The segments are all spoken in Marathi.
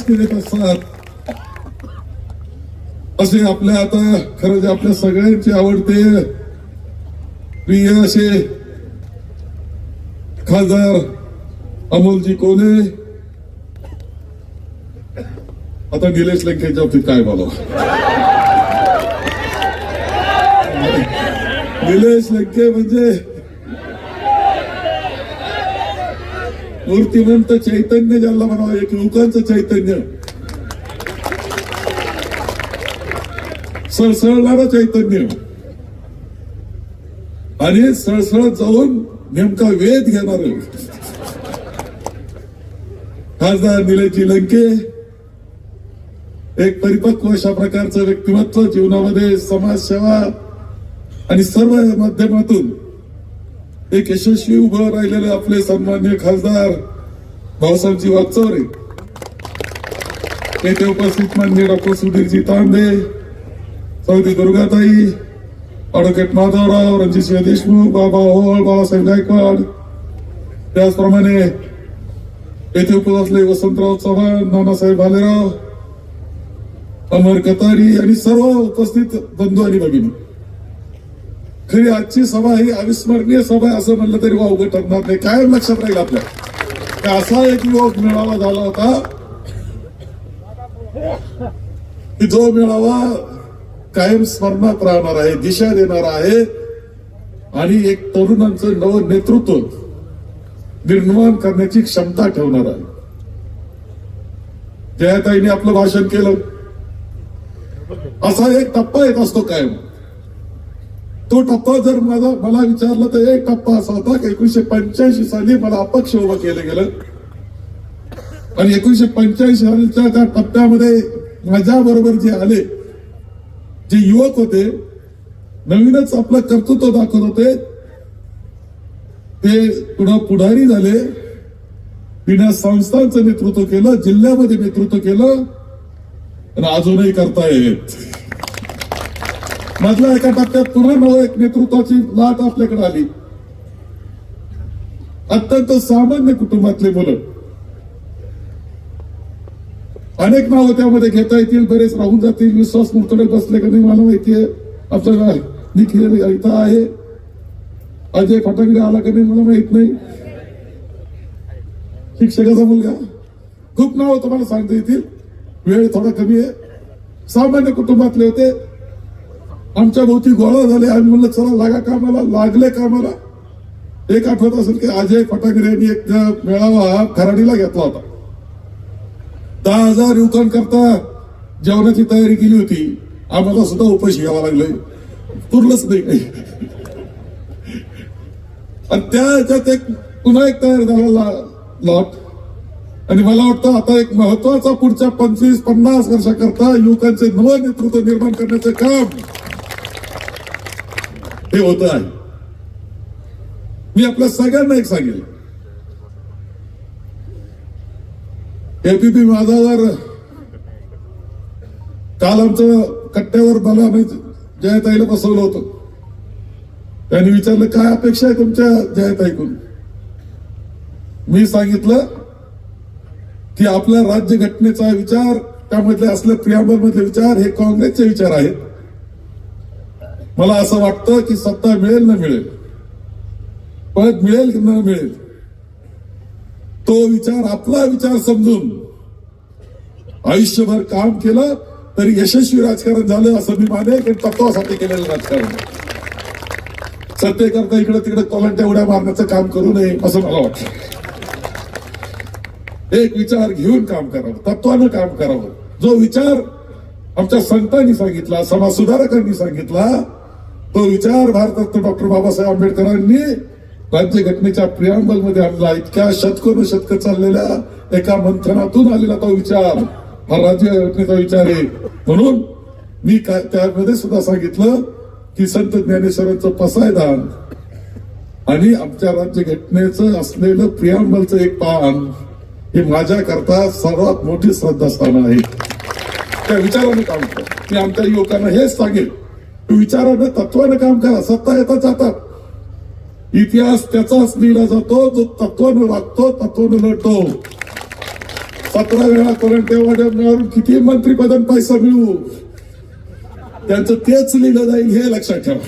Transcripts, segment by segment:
देत असतात असे आपल्या आता खरं जे आपल्या सगळ्यांचे आवडते प्रिय असे खासदार अमोलजी कोले आता निलेश लंकेच्या बाबतीत काय बोलावं? निलेश लंके म्हणजे मूर्तिमंत चैतन्य ज्याला म्हणावं एक युवकांचं चैतन्य. सळसळणारं चैतन्य. आणि सळसळत जाऊन नेमका वेध घेणार. खासदार निलेशजी लंके एक परिपक्व अशा प्रकारचं व्यक्तिमत्व जीवनामध्ये समाजसेवा आणि सर्व माध्यमातून एक यशस्वी उभं राहिलेले आपले सन्मान्य खासदार भाऊसाहेबजी वाचवरे येथे उपस्थित मान्य डॉक्टर सुधीरजी तांबे सौदी दुर्गाताई ॲडव्होकेट माधवराव रणजितसिंह देशमुख बाबा होळ बाळासाहेब गायकवाड. त्याचप्रमाणे येथे उपस्थित असले वसंतराव चव्हाण नानासाहेब भालेराव अमर कतारी आणि सर्व उपस्थित बंधू आणि भगिनी. खरी आजची सभा ही अविस्मरणीय सभा आहे असं म्हणलं तरी वावगं ठरणार नाही. कायम लक्षात राहील आपल्या. असा एक युवक मेळावा झाला होता की जो मेळावा कायम स्मरणात राहणार आहे दिशा देणार आहे आणि एक तरुणांचं नव नेतृत्व निर्माण करण्याची क्षमता ठेवणार आहे. जयाताईने आपलं भाषण केलं. असा एक टप्पा येत असतो कायम. तो टप्पा जर माझा मला विचारलं तर एक टप्पा असा होता की एकोणीशे पंच्याऐंशी साली मला अपक्ष उभं केलं गेलं. आणि एकोणीशे पंच्याऐंशी सालीच्या त्या टप्प्यामध्ये माझ्या बरोबर जे आले जे युवक होते नवीनच आपलं कर्तृत्व दाखवत होते ते पुढं पुढारी झाले. विना संस्थांचं नेतृत्व केलं जिल्ह्यामध्ये नेतृत्व केलं आणि अजूनही करता येत मधल्या एका टप्प्यात पुन्हा एक नेतृत्वाची लाट आपल्याकडे आली. अत्यंत सामान्य कुटुंबातले मुलं. अनेक नावं त्यामध्ये घेता येतील बरेच राहून जातील. विश्वास मुर्तडे बसले का नाही मला माहितीये आपल्याला निखिल इथं आहे. अजय फटाकडे आला का नाही मला माहीत नाही. शिक्षकाचा मुलगा. खूप नाव तुम्हाला सांगता येतील. वेळ थोडा कमी आहे. सामान्य कुटुंबातले होते. आमच्या भोवती गोळा झाले. आम्ही म्हणलं चला लागा कामाला. लागले कामाला. एक आठवत असेल की अजय फटाकडे यांनी एक मेळावा खराडीला घेतला होता. दहा हजार युवकांकरता जेवणाची तयारी केली होती. आम्हाला सुद्धा उपाशी घ्यावा लागले. पुरलंच नाही. काही आणि त्या ह्याच्यात एक पुन्हा एक तयार झाला लॉट आणि मला वाटतं आता एक महत्त्वाचा पुढच्या पंचवीस पन्नास वर्षाकरता युवकांचे नव नेतृत्व निर्माण करण्याचं काम हे होत आहे. मी आपल्या सगळ्यांना एक सांगेल. एपीपी माझावर काल आमचं कट्ट्यावर मला आम्ही जयताईला बसवलं होतं. त्यांनी विचारलं काय अपेक्षा आहे तुमच्या जयताईकडून? मी सांगितलं की आपल्या राज्य घटनेचा विचार त्यामधले असले प्रियांबलमधले विचार हे काँग्रेसचे विचार आहेत. मला असं वाटतं की सत्ता मिळेल ना मिळेल पद मिळेल की न मिळेल तो विचार आपला विचार समजून आयुष्यभर काम केलं तरी यशस्वी राजकारण झालं असं मी माने की तत्वासाठी केलेलं राजकारण. सत्तेकरता इकडे तिकडे कोलंट्या उड्या मारण्याचं काम करू नये असं मला वाटतं. एक विचार घेऊन काम करावं तत्वानं काम करावं. जो विचार आमच्या संतांनी सांगितला समाज सुधारकांनी सांगितला तो विचार भारतरत्न डॉक्टर बाबासाहेब आंबेडकरांनी राज्य घटनेच्या प्रियांबलमध्ये आणला. इतक्या शतकोन शतक चाललेल्या एका मंथनातून आलेला तो विचार हा राज्य घटनेचा विचार आहे. म्हणून मी काय त्यामध्ये सुद्धा सांगितलं की संत ज्ञानेश्वरांचं पसायदान आणि आमच्या राज्य घटनेचं असलेलं प्रियांबलचं एक पान हे माझ्याकरता सर्वात मोठी श्रद्धास्थान आहे. त्या विचाराने काम कर मी आमच्या युवकांना हेच सांगेल विचारानं तत्वानं काम करा. सत्ता येतात जातात. इतिहास त्याचाच लिहिला जातो जो तत्वानं वागतो तत्वानं लढतो. सतरा वेळा करण मिळून किती मंत्री पदन पैसा मिळू त्यांचं तेच लिहिलं जाईल हे लक्षात ठेवा.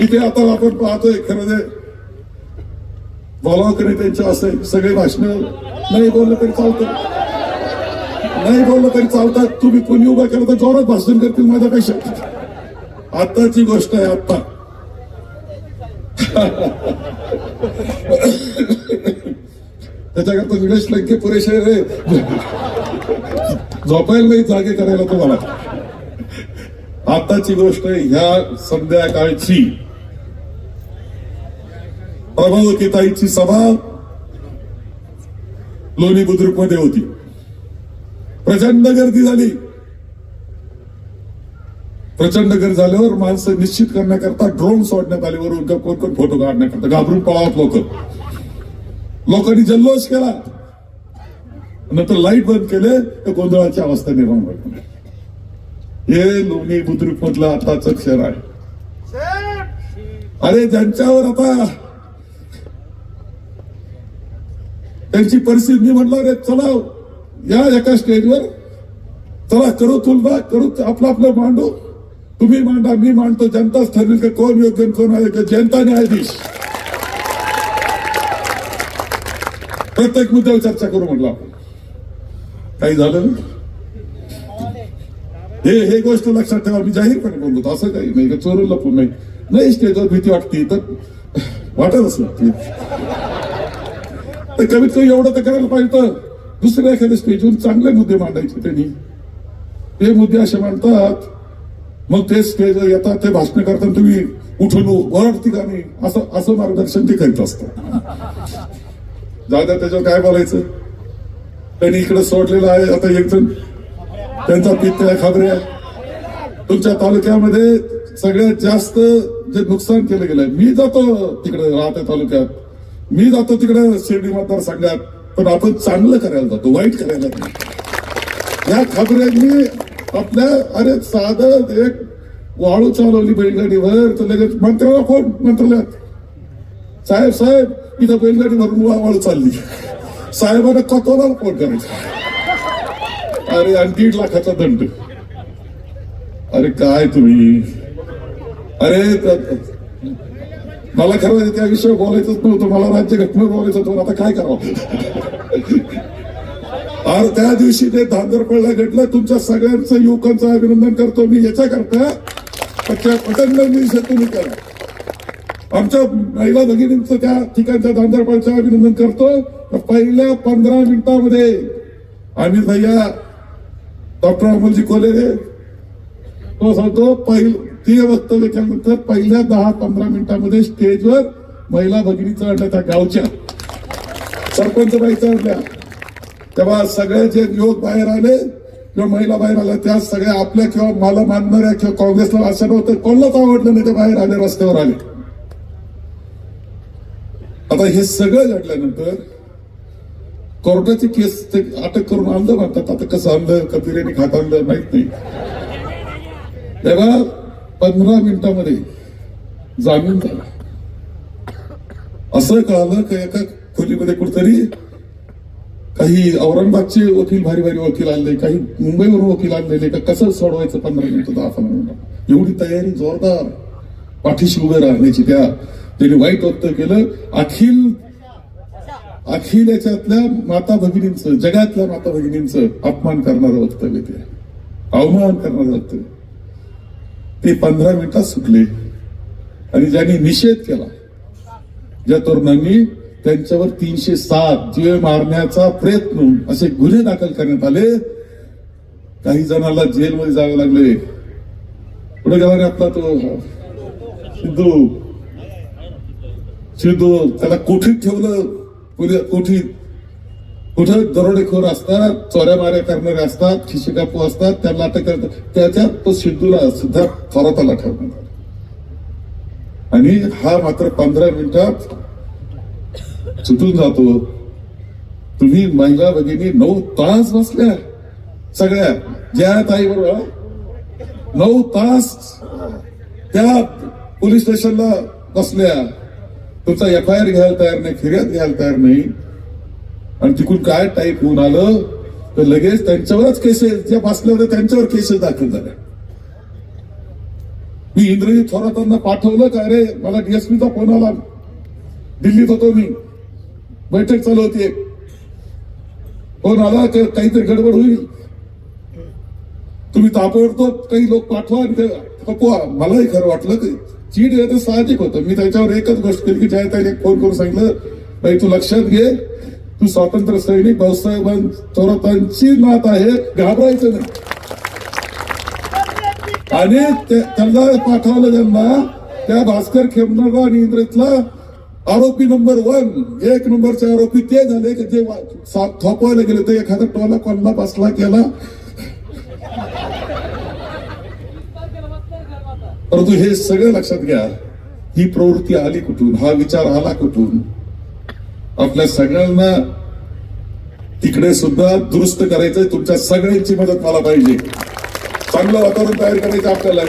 इथे आता आपण पाहतोय खरं ते बोलावं त्यांच्या असे सगळे भाषण? नाही बोललं तरी चालतं. नाही बोललं तरी चालतात तुम्ही कोणी उभा केलं तर जोरात भाषण करतील शक्य आत्ताची गोष्ट आहे आत्ता. त्याच्याकरता निलेश लंके पुरेसे रे झोपायला नाही जागे करायला तुम्हाला. आताची गोष्ट आहे ह्या संध्याकाळची. प्रभावतीताईची सभा लोणी बुद्रुकमध्ये होती. प्रचंड गर्दी झाली. प्रचंड गर्दी झाल्यावर माणसं निश्चित करण्याकरता ड्रोन सोडण्यात आले वरून. का कोण कोण फोटो काढण्याकरता? घाबरून पळावत लोक. लोकांनी जल्लोष केला. नंतर लाइट बंद केले तर गोंधळाची अवस्था निर्माण होईल हे लोणी बुद्रुक मधलं आताच शहर आहे. अरे ज्यांच्यावर आता त्यांची परिस्थिती म्हटलं रे चला हो. या एका स्टेजवर चला करू तुलना करू आपलं आपलं मांडू. तुम्ही मांडा मी मांडतो. जनताच ठरवेल का कोण योग्य आणि कोण अयोग्य. जनता न्यायाधीश. प्रत्येक मुद्द्यावर चर्चा करू म्हटलं आपण. काही झालं? ना? हे हे गोष्ट लक्षात ठेवा. मी जाहीरपणे बोलतो. असं काही नाही. का चोरून लपून नाही. नाही स्टेजवर भीती वाटते. तर वाटतच नाही. तर कमीत कमी एवढं तर करायला पाहिजे. तर दुसऱ्या एखाद्या स्टेजवर चांगले मुद्दे मांडायचे त्यांनी. ते मुद्दे असे मांडतात. मग ते स्टेजवर येतात ते भाषण करताना तुम्ही उठलो वर ठिकाणी असं असं मार्गदर्शन ते करीत असतात. दादा त्याच्यावर काय बोलायचं? त्यांनी इकडे सोडलेलं आहे. आता एक जण त्यांचा पित्त आहे खाबरे आहे. तुमच्या तालुक्यामध्ये सगळ्यात जास्त जे नुकसान केलं गेलंय मी जातो तिकडे राहत्या तालुक्यात. मी जातो तिकडे शिर्डी मतदारसंघात. पण आपण चांगलं करायला जातो वाईट करायला जातो. या खबऱ्यांनी आपल्या अरे साधं एक वाळू चालवली बैलगाडीवर तर लगेच मंत्र्याला फोन मंत्रालयात साहेब साहेब इथं बैलगाडी भरून वा- वाळू चालली. साहेबांना कतोला कोण करायचा. अरे आणि दीड लाखाचा दंड. अरे काय तुम्ही? अरे मला खरं म्हणजे त्या विषय बोलायचंच नव्हतं. मला राज्य घटनेवर बोलायचं होतं. आता काय करावं? आज त्या दिवशी ते धांदरपडला घडलं तुमच्या सगळ्यांचं युवकांचं अभिनंदन करतो मी याच्याकरता. त्या पटंग निषेध तुम्ही करा आमच्या महिला भगिनींचं त्या ठिकाणच्या धांदरपडचं अभिनंदन करतो. पहिल्या पंधरा मिनिटामध्ये आम्ही भैया डॉक्टर अमोलजी कोलेरे तो सांगतो पहिल ते वक्तव्य केल्यानंतर पहिल्या दहा पंधरा मिनिटांमध्ये स्टेजवर महिला भगिनी चढल्या त्या गावच्या सरपंच बाई चढल्या. तेव्हा सगळे जे युवक बाहेर आले किंवा महिला बाहेर आल्या त्या सगळ्या आपल्या किंवा मला मानणाऱ्या किंवा काँग्रेसला असं नव्हतं कोणालाच आवडलं नाही ते बाहेर आले रस्त्यावर आले. आता हे सगळं घडल्यानंतर कोर्टाची केस ते अटक करून आणलं म्हणतात आता कसं आणलं कतिरेने खात आणलं माहीत नाही. तेव्हा पंधरा मिनिटामध्ये जामीन झाला. असं कळालं का एका खोलीमध्ये कुठतरी काही औरंगाबादचे वकील भारी भारी वकील आणले काही मुंबईवरून वकील आणलेले का कसं सोडवायचं पंधरा मिनिटं दहा पंधरा मिनिटं? एवढी तयारी जोरदार पाठीशी उभे राहण्याची त्या त्यांनी वाईट वक्त केलं. अखिल अखिल याच्यातल्या माता भगिनींचं जगातल्या माता भगिनींचं अपमान करणारं वक्तव्य ते अवमान करणारं वक्तव्य. ते पंधरा मिनिटात सुटले. आणि ज्यांनी निषेध केला ज्या तरुणांनी त्यांच्यावर तीनशे सात जीवे मारण्याचा प्रयत्न असे गुन्हे दाखल करण्यात आले. काही जणांना जेलमध्ये जावे लागले. पुढे गेला रे आपला तो सिद्धू. सिद्धू त्याला कोठीत ठेवलं? कोठीत? कुठं दरोडेखोर असतात चोऱ्या माऱ्या करणारे असतात खिशिकापू असतात त्यांना अटक करतात त्याच्यात तो सिद्धूला सुद्धा थोराताला ठेवण्यात आला. आणि हा मात्र पंधरा मिनिटात सुटून जातो. तुम्ही महिला भगिनी नऊ तास बसल्या. सगळ्या ज्या ताई बरोबर नऊ तास त्या पोलीस स्टेशनला बसल्या. तुमचा एफ आय आर घ्यायला तयार नाही फिर्याद घ्यायला तयार नाही. आणि तिकडून काय टाईप होऊन आलं तर लगेच त्यांच्यावरच केसेस ज्या बसल्या होत्या त्यांच्यावर केसेस दाखल झाल्या. मी इंद्रजित थोरातांना पाठवलं का अरे मला डीएसपीचा फोन आला. दिल्लीत होतो मी. बैठक चालू होती एक. फोन आला काहीतरी गडबड होईल. तुम्ही ताबडतोब काही लोक पाठवा आणि ते मलाही खरं वाटलं की चीड येतं साहजिक होतं. मी त्याच्यावर एकच गोष्ट केली की ज्या त्याने फोन करून सांगितलं बाई तू लक्षात घे ती स्वातंत्र्य सैनिक भाऊसाहेबां थोरातांची नात आहे घाबरायचं नाही. आणि त्यांना पाठवलं त्यांना त्या भास्कर खेमनारा आणि इंद्रितला आरोपी नंबर वन एक नंबरचे आरोपी ते झाले की जे थोपवायला गेले. ते एखादा टोला कोणला बसला केला? परंतु हे सगळं लक्षात घ्या ही प्रवृत्ती आली कुठून? हा विचार आला कुठून? आपल्या सगळ्यांना तिकडे सुद्धा दुरुस्त करायचंय. तुमच्या सगळ्यांची मदत मला पाहिजे. चांगलं वातावरण तयार करायचं आपल्याला.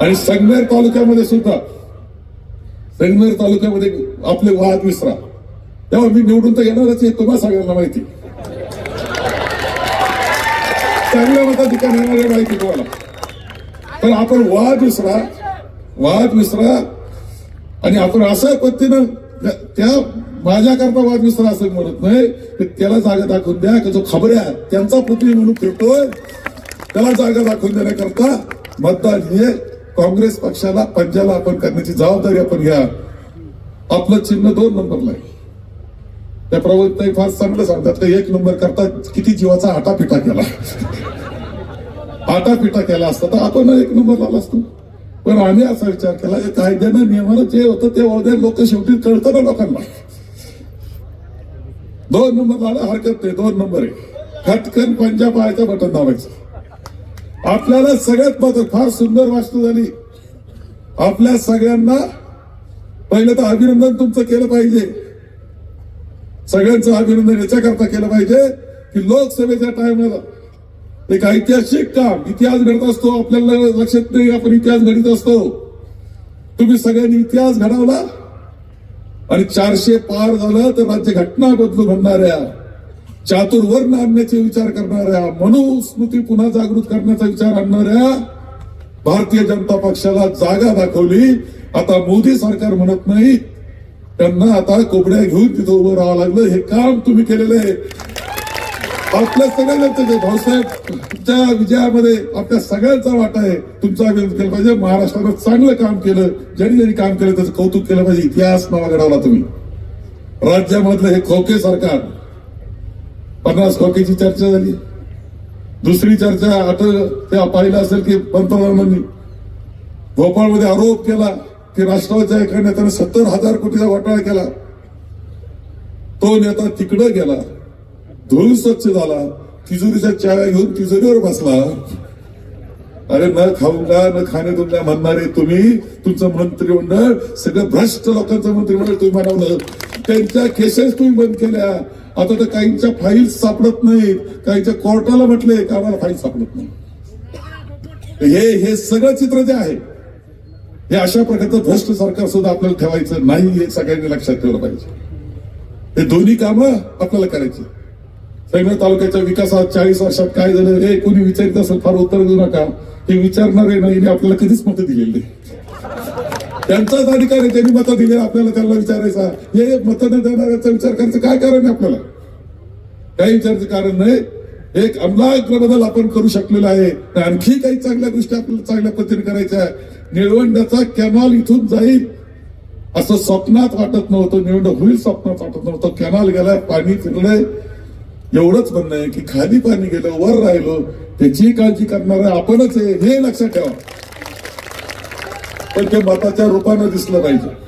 आणि संगमेर तालुक्यामध्ये सुद्धा संगमेर तालुक्यामध्ये आपले वाद विसरा तेव्हा मी निवडून तर येणारच आहे तुम्हाला सगळ्यांना माहिती. चांगल्या मताधिकार येणार आहे माहिती तुम्हाला. तर आपण वाद विसरा वाद विसरा आणि आपण अशा पद्धतीनं त्या माझ्याकरता वाद विसरा असं म्हणत नाही की त्याला जागा दाखवून द्या की जो खबऱ्या त्यांचा पुतळी म्हणून फिरतोय त्याला जागा दाखवून देण्याकरता मतदान हे काँग्रेस पक्षाला पंजाला आपण करण्याची जबाबदारी आपण घ्या. आपलं चिन्ह दोन नंबरला आहे. त्या प्रवक्ता फार चांगलं सांगतात ते एक नंबर करता किती जीवाचा आटापिटा केला. आटापिटा केला असता तर आपण एक नंबर आला असतो पण आम्ही असा विचार केला की कायद्यानं नियमानं जे होतं ते होते लोक शेवटी कळतं ना लोकांना. दोन नंबर आला हरकत नाही दोन नंबर आहे. खटकन पंजाब आयचं बटन दाबायचं. आपल्याला सगळ्यात मदत फार सुंदर वास्तू झाली. आपल्या सगळ्यांना पहिलं तर अभिनंदन तुमचं केलं पाहिजे. सगळ्यांचं अभिनंदन याच्याकरता केलं पाहिजे की लोकसभेच्या टायमाला एक ऐतिहासिक काम इतिहास घडत असतो आपल्याला लक्षात नाही आपण इतिहास घडीत असतो. तुम्ही सगळ्यांनी इतिहास घडवला? आणि चारशे पार झालं तर राज्य घटना बदलू म्हणणाऱ्या चातुर्वर्ण आणण्याचे विचार करणाऱ्या मनुस्मृती पुन्हा जागृत करण्याचा विचार आणणाऱ्या भारतीय जनता पक्षाला जागा दाखवली. आता मोदी सरकार म्हणत नाही त्यांना आता कोबड्या घेऊन तिथं उभं राहावं लागलं. हे काम तुम्ही केलेलं आहे. आपल्या सगळ्यांना भाऊसाहेबच्या विजयामध्ये आपल्या सगळ्यांचा वाटा आहे. तुमचा अभिनंदन केलं पाहिजे. महाराष्ट्रानं चांगलं काम केलं. ज्यांनी ज्यांनी काम केलं त्याचं कौतुक केलं पाहिजे. इतिहास नावा घडवला तुम्ही. राज्यामधलं हे खोके सरकार. पन्नास खोकेची चर्चा झाली. दुसरी चर्चा आता त्या पाहिलं असेल की पंतप्रधानांनी. भोपाळमध्ये आरोप केला की राष्ट्रवादीच्या एका नेत्याने सत्तर हजार कोटीचा घोटाळा केला. तो नेता तिकडं गेला. धूळ स्वच्छ झाला तिजोरीचा चाव्या घेऊन तिजोरीवर बसला. अरे न खाऊंगा न खाणे तुमच्या म्हणणारे तुम्ही तुमचं मंत्रिमंडळ सगळं भ्रष्ट लोकांचं मंत्रिमंडळ तुम्ही बनवलं. त्यांच्या केसेस तुम्ही बंद केल्या. आता तर काहींच्या फाईल सापडत नाहीत. काहींच्या कोर्टाला म्हटले का आम्हाला फाईल सापडत नाही हे हे सगळं चित्र जे आहे हे अशा प्रकारचं भ्रष्ट सरकार सुद्धा आपल्याला ठेवायचं नाही हे सगळ्यांनी लक्षात ठेवलं पाहिजे. हे दोन्ही कामं आपल्याला करायची. सैन्य तालुक्याच्या विकासात चाळीस वर्षात काय झालं हे कोणी विचारित असेल फार उत्तर देऊ नका. हे विचारणारे नाही आपल्याला कधीच मत दिलेली त्यांचाच अधिकार आहे त्यांनी मतं दिले आपल्याला त्यांना विचारायचा. हे मत न देणाऱ्याचा विचार करायचं काय कारण आहे आपल्याला? काही विचारायचं कारण नाही. एक अमलाग्र बदल आपण करू शकलेला आहे. आणखी काही चांगल्या गोष्टी आपल्याला चांगल्या पद्धतीने करायच्या आहे. निळवंड्याचा कॅनॉल इथून जाईल. असं स्वप्नात वाटत नव्हतं. निवड होईल स्वप्नात वाटत नव्हतं. कॅनॉल गेलाय पाणी फिरलंय. एवढंच म्हणणं आहे की खाली पाणी गेलं वर राहिलो त्याची काळजी करणार आपणच आहे हे लक्षात ठेवा. पण ते मताच्या रूपानं दिसलं पाहिजे.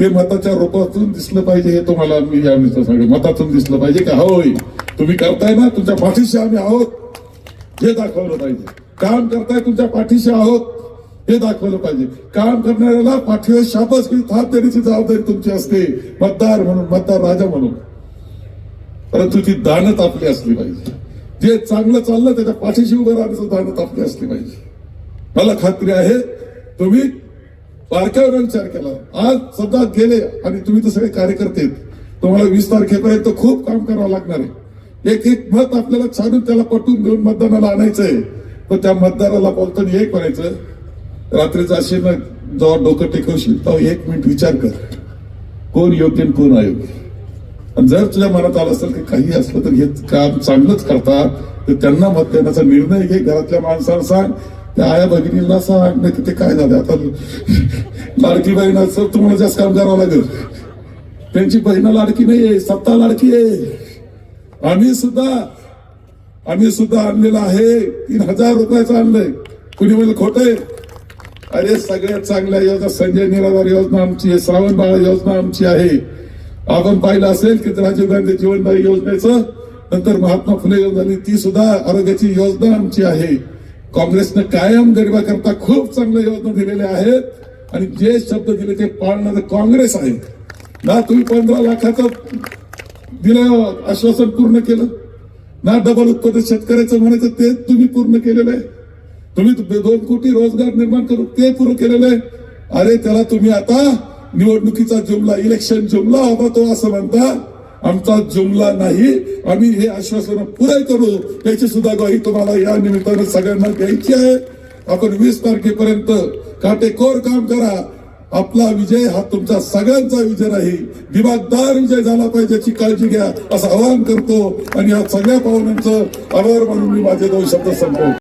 ते मताच्या रूपातून दिसलं पाहिजे हे तुम्हाला मी यावेळी सांगेल मतातून दिसलं पाहिजे की होय तुम्ही करताय ना तुमच्या पाठीशी आम्ही आहोत. हे दाखवलं पाहिजे. काम करताय तुमच्या पाठीशी आहोत. हे दाखवलं पाहिजे. काम करणाऱ्याला पाठीवर शापच की थाप देण्याची जबाबदारी तुमची असते. मतदार म्हणून मतदार राजा म्हणून. परंतु ती दानत आपली असली पाहिजे. जे चांगलं चाललं त्याच्या पाठीशी उभं राहण्याचं दानत आपली असली पाहिजे. मला खात्री आहे तुम्ही बारकाईवर विचार केला. आज सध्या गेले आणि तुम्ही तर सगळे कार्यकर्ते तुम्हाला वीस तारखेपर्यंत खूप काम करावं लागणार आहे. एक एक मत आपल्याला छानून त्याला पटवून घेऊन मतदानाला आणायचंय तर त्या मतदाराला बोलताना एक करायचं रात्रीचं असे ना जेव्हा डोकं टेकवशील तेव्हा एक मिनिट विचार कर. कोण योग्य आणि कोण अयोग्य? आणि जर तुझ्या मनात आलं असेल की काही असलं तर हे काम चांगलंच करतात तर त्यांना मत देण्याचा निर्णय घे घरातल्या माणसाला सांग त्या आया भगिनीला सांग नाही तिथे काय झालं? आता लाडकी बहीण सर तुम्हाला जास्त काम करावं लागेल. त्यांची बहिणा लाडकी नाहीये सत्ता लाडकी आहे. आम्ही सुद्धा आम्ही सुद्धा आणलेलं आहे. तीन हजार रुपयाचं आणलंय. कुणी म्हणजे खोटंय अरे सगळ्यात चांगल्या योजना संजय निराधार योजना आमची आहे श्रावण बाळ योजना आमची आहे. आपण पाहिलं असेल की राजीव गांधी जीवनदायी योजनेचं नंतर महात्मा फुले योजना ती सुद्धा आरोग्याची योजना आमची आहे. काँग्रेसनं कायम गरिबाकरता खूप चांगल्या योजना दिलेल्या आहेत. आणि जे शब्द दिले ते पाळणारं काँग्रेस आहे. ना तुम्ही पंधरा लाखाचं दिलं आश्वासन पूर्ण केलं. ना डबल उत्पादन शेतकऱ्याचं म्हणायचं ते तुम्ही पूर्ण केलेलं आहे. तुम्ही दोन कोटी रोजगार निर्माण करू ते पूर्ण केलेलं आहे. अरे त्याला तुम्ही आता निवडणुकीचा जुमला इलेक्शन जुमला होता तो असं म्हणता आमचा जुमला नाही आम्ही हे आश्वासन पुरे करू. याची सुद्धा ग्वाही तुम्हाला या निमित्तानं सगळ्यांना द्यायची आहे. आपण वीस तारखेपर्यंत काटेकोर काम करा. आपला विजय हा तुमचा सगळ्यांचा विजय नाही. दिमागदार विजय झाला पाहिजे याची काळजी घ्या असं आवाहन करतो. आणि या सगळ्या पाहुण्यांचं आभार मानून मी माझे दोन शब्द संपवतो.